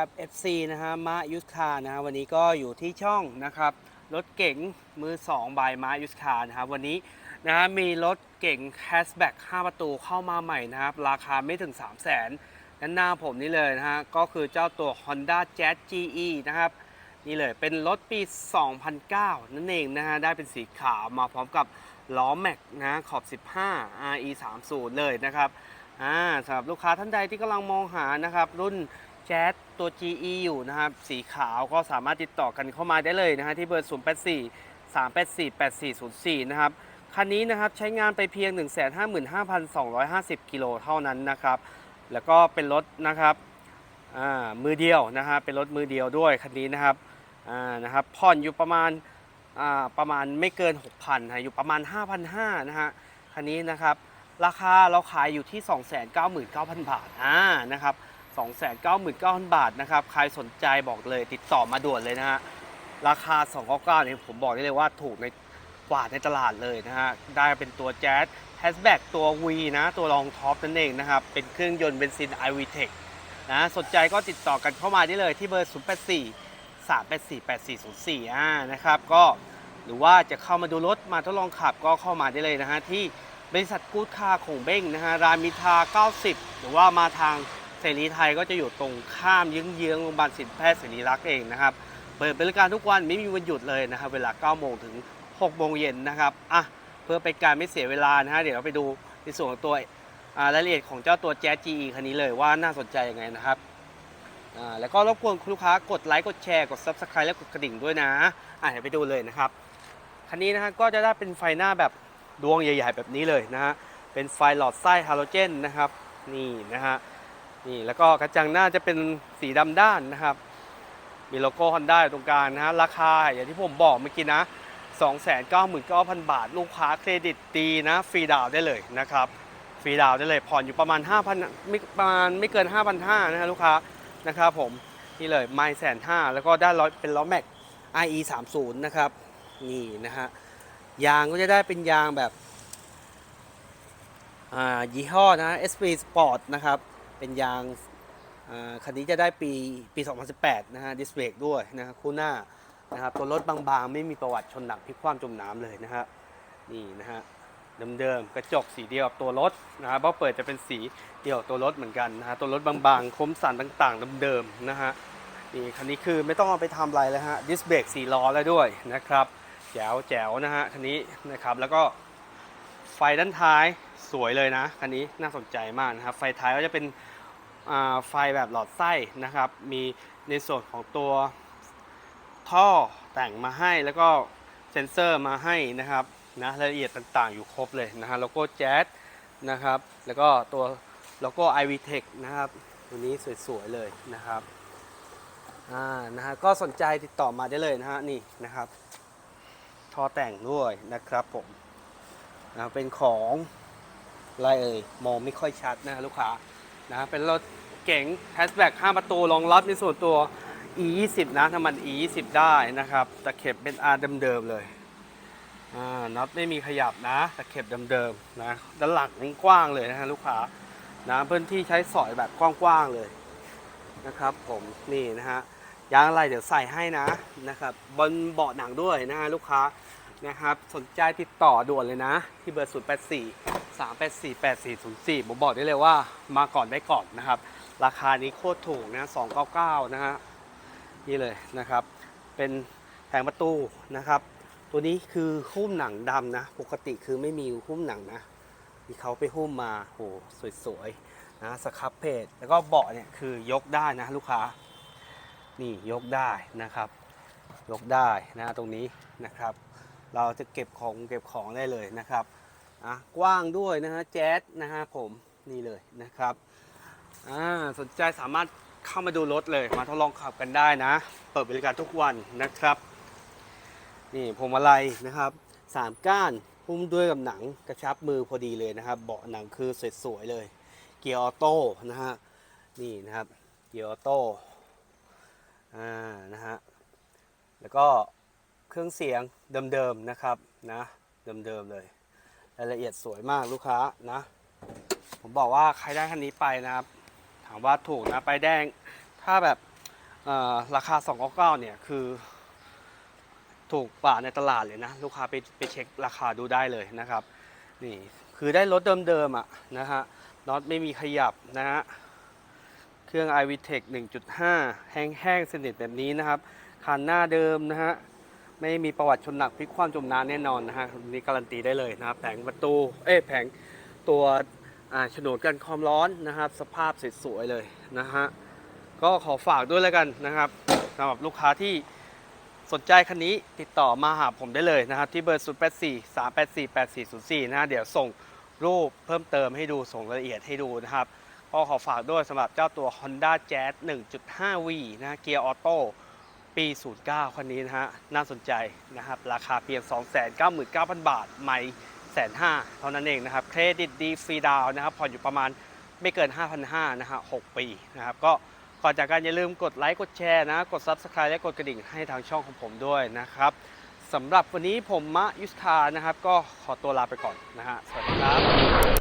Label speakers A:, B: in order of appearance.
A: ครับ FC นะฮะมายุทธคานะฮะวันนี้ก็อยู่ที่ช่องนะครับรถเก๋งมือ2บายมายุทธคานะครับวันนี้นะฮะมีรถเก๋งแคสแบ็ก5ประตูเข้ามาใหม่นะครับ ราคาไม่ถึง 3 0 0 0 0นด้านหน้าผมนี่เลยนะฮะก็คือเจ้าตัว Honda Jazz GE นะครับนี่เลยเป็นรถปี 2009 นั่นเองนะฮะได้เป็นสีขาวมาพร้อมกับล้อแม็กนะขอบ 15 RE 3 0เลยนะครับอ่าสำหรับลูกค้าท่านใดที่กำลังมองหานะครับรุ่น แจ๊สตัว GE อยู่นะครับ สีขาวก็สามารถติดต่อกันเข้ามาได้เลยนะฮะที่เบอร์ 084 384 8404 นะครับ คันนี้นะครับใช้งานไปเพียง 155,250 กิโลเท่านั้นนะครับ แล้วก็เป็นรถนะครับมือเดียวนะฮะเป็นรถมือเดียวด้วยคันนี้นะครับนะครับผ่อนอยู่ประมาณประมาณไม่เกิน 6,000นะอยู่ประมาณ 5,500นะฮะคันนี้นะครับราคาเราขายอยู่ที่ 299,000 บาทอ่านะครับ 299,000 บาทนะครับ ใครสนใจบอกเลยติดต่อมาด่วนเลยนะฮะ ราคา 299เนี่ยผมบอกได้เลยว่าถูกในกว่าในตลาดเลยนะฮะ ได้เป็นตัวแจ๊สแฮชแบ็กตัว V นะ ตัวรองท็อปนั่นเองนะครับ เป็นเครื่องยนต์เบนซิน iVTEC นะสนใจก็ติดต่อกันเข้ามาได้เลยที่เบอร์ 0 8 4 3 8 4 8 4 0 4อ่านะครับ ก็หรือว่าจะเข้ามาดูรถมาทดลองขับก็เข้ามาได้เลยนะฮะ ที่บริษัทกู๊ดคาร์ของเบ้งนะฮะรามอินทรา90 หรือว่ามาทาง เสรีไทยก็จะอยู่ตรงข้ามเยื้องๆโรงพยาบาลสินแพทย์เสรีรักษ์เองนะครับ เปิดบริการทุกวันไม่มีวันหยุดเลยนะครับ เวลา 9 โมงถึง 6 โมงเย็นนะครับอะเพื่อเป็นการไม่เสียเวลานะฮะเดี๋ยวเราไปดูในส่วนของตัวรายละเอียดของเจ้าตัวแจ๊ส GE คันนี้เลยว่าน่าสนใจยังไงนะครับอ่าแล้วก็รบกวนคุณลูกค้ากดไลค์กดแชร์กด Subscribe และกดกระดิ่งด้วยนะอะเดี๋ยวไปดูเลยนะครับคันนี้นะฮะก็จะได้เป็นไฟหน้าแบบดวงใหญ่ ๆ แบบนี้เลยนะฮะเป็นไฟหลอดไส้ฮาโลเจนนะครับนี่นะฮะ นี่แล้วก็กระจังหน้าจะเป็นสีดำด้านนะครับ มีโลโก้ Honda อยู่ตรงกลางนะฮะราคาอย่างที่ผมบอกเมื่อกี้นะ 299,000 บาท ลูกค้าเครดิตดีนะฟรีดาวได้เลยนะครับฟรีดาวได้เลยผ่อนอยู่ประมาณ 5,000ไม่ประมาณไม่เกิน 5,500นะฮะลูกค้านะครับผมนี่เลยไมแสนห้าแล้วก็ด้านล้อเป็นล้อแม็ก IE 3 0นะครับนี่นะฮะยางก็จะได้เป็นยางแบบอ่ายี่ห้อนะ SP Sport นะครับ เป็นยางอ่าคันนี้จะได้ปีปี 2018 นะฮะดิสเบรกด้วยนะครับคู่หน้านะครับตัวรถบางๆ ไม่มีประวัติชนหนักพลิกคว่ำจมน้ำเลยนะฮะนี่นะฮะเดิมๆกระจกสีเดียวกับตัวรถนะครับเพราะเปิดจะเป็นสีเดียวตัวรถเหมือนกันนะฮะตัวรถบางๆคมสันต่างๆเดิมๆนะฮะนี่คันนี้คือไม่ต้องเอาไปทำอะไรเลยฮะดิสเบรกสี่ล้อแล้วด้วยนะครับแจ๋วแจ๋วนะฮะคันนี้นะครับแล้วก็ ไฟด้านท้ายสวยเลยนะคันนี้น่าสนใจมากนะครับ ไฟท้ายก็จะเป็นไฟแบบหลอดไส้นะครับ มีในส่วนของตัวท่อแต่งมาให้แล้วก็เซ็นเซอร์มาให้นะครับนะรายละเอียดต่างๆอยู่ครบเลยนะฮะโลโก้แจ๊สนะครับ แล้วก็ตัวโลโก้ iVTech นะครับตัวนี้สวยๆเลยนะครับอ่านะฮะก็สนใจติดต่อมาได้เลยนะฮะนี่นะครับท่อแต่งด้วยนะครับผม นะเป็นของอะไรเอ่ยมองไม่ค่อยชัดนะลูกค้านะเป็นรถเก๋งแฮชแบ็ก5ประตูรองรับในส่วนตัว E20 นะถ้ามัน E20 ได้นะครับตะเข็บเป็น R เดิมๆเลยน็อตไม่มีขยับนะตะเข็บเดิมๆนะด้านหลังนี่กว้างเลยนะฮะลูกค้านะพื้นที่ใช้สอยแบบกว้างๆเลยนะครับ ผมนี่นะฮะยางอะไรเดี๋ยวใส่ให้นะนะครับบนเบาะหนังด้วยนะฮะลูกค้า นะครับ สนใจติดต่อด่วนเลยนะ ที่เบอร์ 0 8 4 3 8 4 8 4 0 4 ผมบอกได้เลยว่ามาก่อนได้ก่อนนะครับ ราคานี้โคตรถูกนะ299 นะฮะนี่เลยนะครับ เป็นแผงประตูนะครับ ตัวนี้คือหุ้มหนังดำนะ ปกติคือไม่มีหุ้มหนังนะที่เขาไปหุ้มมาโหสวยๆนะสครับเพจแล้วก็เบาะเนี่ยคือยกได้นะลูกค้า นี่ยกได้นะครับ ยกได้นะตรงนี้นะครับ เราจะเก็บของเก็บของได้เลยนะครับอะกว้างด้วยนะฮะแจ๊สนะฮะผมนี่เลยนะครับอ่าสนใจสามารถเข้ามาดูรถเลยมาทดลองขับกันได้นะ เปิดบริการทุกวันนะครับ นี่พวงมาลัยนะครับสามก้านหุ้มด้วยกับหนังกระชับมือพอดีเลยนะครับ เบาะหนังคือสวยๆเลย เกียร์ออโต้นะฮะนี่นะครับเกียร์ออโต้อ่านะฮะแล้วก็ เครื่องเสียงเดิมๆนะครับนะเดิมๆเลยรายละเอียดสวยมากลูกค้านะ ผมบอกว่าใครได้คันนี้ไปนะครับ ถามว่าถูกนะไปายแดงถ้าแบบเอ่อราคา299เนี่ยคือ ถูกกว่าในตลาดเลยนะ ลูกค้าไปไปเช็คราคาดูได้เลยนะครับ นี่คือได้รถเดิมๆอะนะฮะน็อตไม่มีขยับนะฮะเครื่อง i v t e c 1.5 แห้งๆสนิทแบบนี้นะครับคันหน้าเดิมนะฮะ ไม่มีประวัติชนหนักพลิกคว่ำจมน้ำแน่นอนนะฮะนี่การันตีได้เลยนะครับแผงประตูเอ้แผงตัวอ่าโฉนดกันความร้อนนะครับ สภาพสวยๆเลยนะฮะก็ขอฝากด้วยแล้วกันนะครับสำหรับลูกค้าที่สนใจคันนี้ติดต่อมาหาผมได้เลยนะครับ ที่เบอร์ 0 8 4 3 8 4 8 4 0 4 นะฮะเดี๋ยวส่งรูปเพิ่มเติมให้ดูส่งรายละเอียดให้ดูนะครับก็ขอฝากด้วยสำหรับเจ้าตัว Honda Jazz 1.5V นะฮะเกียร์ออโต้ ปี 09 คันนี้นะฮะ น่าสนใจนะครับ ราคาเพียง 299,000 บาท ไม่แสนห้าเท่านั้นเองนะครับ เครดิตดีฟรีดาวนะครับ ผ่อนอยู่ประมาณไม่เกิน 5,500นะฮะ 6 ปีนะครับ ก็ก่อนจากกันอย่าลืมกดไลค์ กดแชร์นะ กด Subscribe และกดกระดิ่งให้ทางช่องของผมด้วยนะครับสำหรับวันนี้ผมมะยุสคานะครับ ก็ขอตัวลาไปก่อนนะฮะ สวัสดีครับ